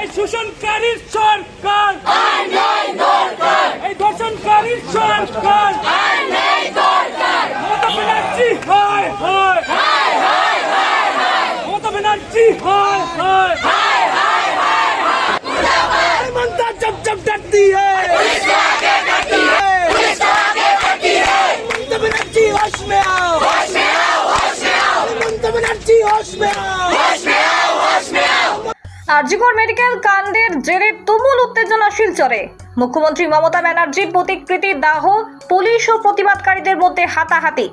এই শোষণকারীর সরকার। এই ধর্ষণকারীর সরকার। আরজিকর মেডিকেল কাণ্ডের জেরে তুমুল উত্তেজনা শিলচরে মুখ্যমন্ত্রী মমতা ব্যানার্জির প্রতিকৃতি দাহ, পুলিশ ও প্রতিবাদকারীদের মধ্যে হাতাহাতি।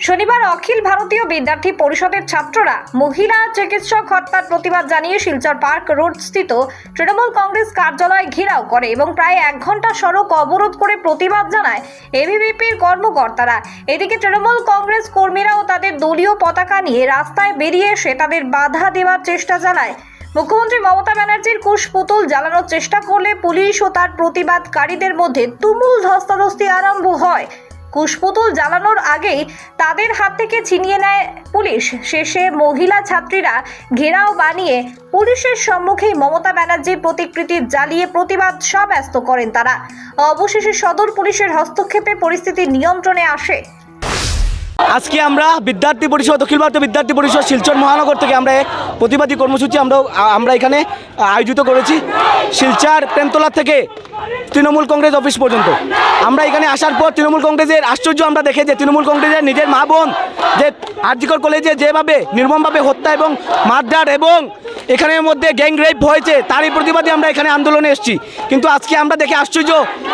শনিবার অখিল ভারতীয় বিদ্যার্থী পরিষদের ছাত্ররা মহিলা চিকিৎসক হত্যার প্রতিবাদ জানিয়ে শিলচর পার্ক রোড স্থিত তৃণমূল কংগ্রেস কার্যালয় ঘেরাও করে এবং প্রায় এক ঘণ্টা সড়ক অবরোধ করে প্রতিবাদ জানায় এবিভিপির কর্মকর্তারা। এদিকে তৃণমূল কংগ্রেস কর্মীরাও তাদের দলীয় পতাকা নিয়ে রাস্তায় বেরিয়ে এসে তাদের বাধা দেওয়ার চেষ্টা চালায় মুখ্যমন্ত্রী মমতা ব্যানার্জির কুশ পুতুল জ্বালানোর চেষ্টা করলে পুলিশ ও তার প্রতিবাদকারীদের মধ্যে তুমুল ধস্তাধস্তি আরম্ভ হয়। কুশপুতুল জ্বালানোর আগেই তাদের হাত থেকে ছিনিয়ে নেয় পুলিশ। শেষে মহিলা ছাত্রীরা ঘেরাও বানিয়ে পুলিশের সম্মুখেই মমতা ব্যানার্জির প্রতিকৃতি জ্বালিয়ে প্রতিবাদ সব্যস্ত করেন তারা। অবশেষে সদর পুলিশের হস্তক্ষেপে পরিস্থিতি নিয়ন্ত্রণে আসে। আজকে আমরা বিদ্যার্থী পরিষদ, অখিল ভারতীয় বিদ্যার্থী পরিষদ শিলচর মহানগর থেকে আমরা এক প্রতিবাদী কর্মসূচি আমরা আমরা এখানে আয়োজিত করেছি। শিলচর প্রেমতলা থেকে তৃণমূল কংগ্রেস অফিস পর্যন্ত। আমরা এখানে আসার পর তৃণমূল কংগ্রেসের আশ্চর্য আমরা দেখে যে তৃণমূল কংগ্রেসের নিজের মা বোন যে আরজিকর কলেজে যেভাবে নির্মমভাবে হত্যা এবং মারধার এবং এখানের মধ্যে গ্যাং রেপ হয়েছে, তারই প্রতিবাদে আমরা এখানে আন্দোলনে এসেছি। কিন্তু আজকে আমরা দেখে আশ্চর্য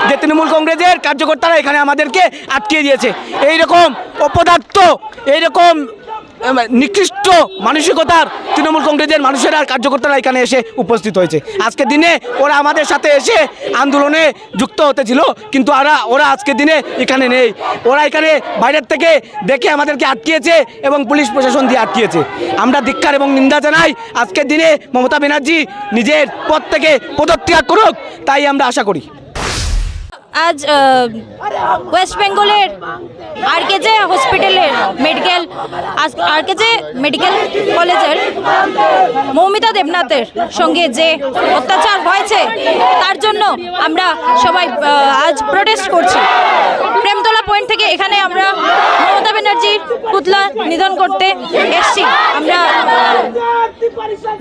যে তৃণমূল কংগ্রেসের কার্যকর্তারা এখানে আমাদেরকে আটকে দিয়েছে। এই রকম অপদার্থ, এইরকম নিকৃষ্ট মানসিকতার তৃণমূল কংগ্রেসের মানুষেরা আর কার্যকর্তারা এখানে এসে উপস্থিত হয়েছে। আজকের দিনে ওরা আমাদের সাথে এসে আন্দোলনে যুক্ত হতে ছিল, কিন্তু ওরা ওরা আজকের দিনে এখানে নেই। ওরা এখানে বাইরের থেকে দেখে আমাদেরকে আটকিয়েছে এবং পুলিশ প্রশাসন দিয়ে আটকিয়েছে। আমরা ধিক্কার এবং নিন্দা জানাই, আজকের দিনে মমতা ব্যানার্জি নিজের পদ থেকে পদত্যাগ করুক, তাই আমরা আশা করি। আজ ওয়েস্ট বেঙ্গলের আরকেজে হসপিটালের মেডিকেল আরকেজে মেডিকেল কলেজের মৌমিতা দেবনাথের সঙ্গে যে অত্যাচার হয়েছে, তার জন্য আমরা সবাই আজ প্রোটেস্ট করছি। প্রেমতলা পয়েন্ট থেকে এখানে আমরা মমতা ব্যানার্জির পুতলা নিধন করতে এসছি। আমরা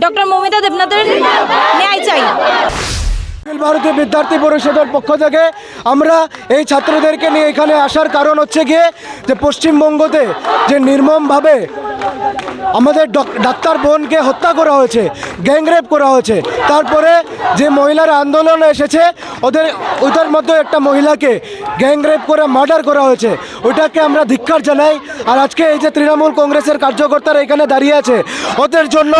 ডক্টর মৌমিতা দেবনাথের ন্যায় চাই। ভারতীয় বিদ্যার্থী পরিষদের পক্ষ থেকে আমরা এই ছাত্রদেরকে নিয়ে এখানে আসার কারণ হচ্ছে গিয়ে যে পশ্চিমবঙ্গতে যে নির্মমভাবে আমাদের ডাক্তার বোনকে হত্যা করা হয়েছে গ্যাংরেপ করা হয়েছে। তারপরে যে মহিলারা আন্দোলনে এসেছে, ওদের ওদের মধ্যে একটা মহিলাকে গ্যাংরেপ করে মার্ডার করা হয়েছে। ওইটাকে আমরা ধিক্কার জানাই। আর আজকে এই যে তৃণমূল কংগ্রেসের কার্যকর্তারা এখানে দাঁড়িয়ে আছে, ওদের জন্য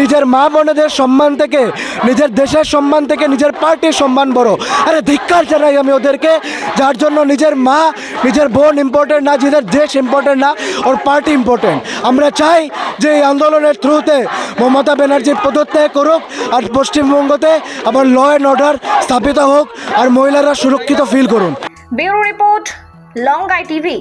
নিজের মা বোনেদের সম্মান থেকে, নিজের দেশের সম্মান থেকে, নিজের পার্টির সম্মান বড়। আরে ধিক্কার জানাই আমি ওদেরকে, যার জন্য নিজের মা, নিজের বোন ইম্পর্টেন্ট না নিজের দেশ ইম্পর্টেন্ট না, ওর পার্টি ইম্পর্টেন্ট আমরা চাই যে এই আন্দোলনের থ্রুতে মমতা ব্যানার্জি পদত্যাগ করুক আর পশ্চিমবঙ্গতে আবার ল অ্যান্ড অর্ডার স্থাপিত হোক আর মহিলারা সুরক্ষিত ফিল করুন। Bureau report long I TV.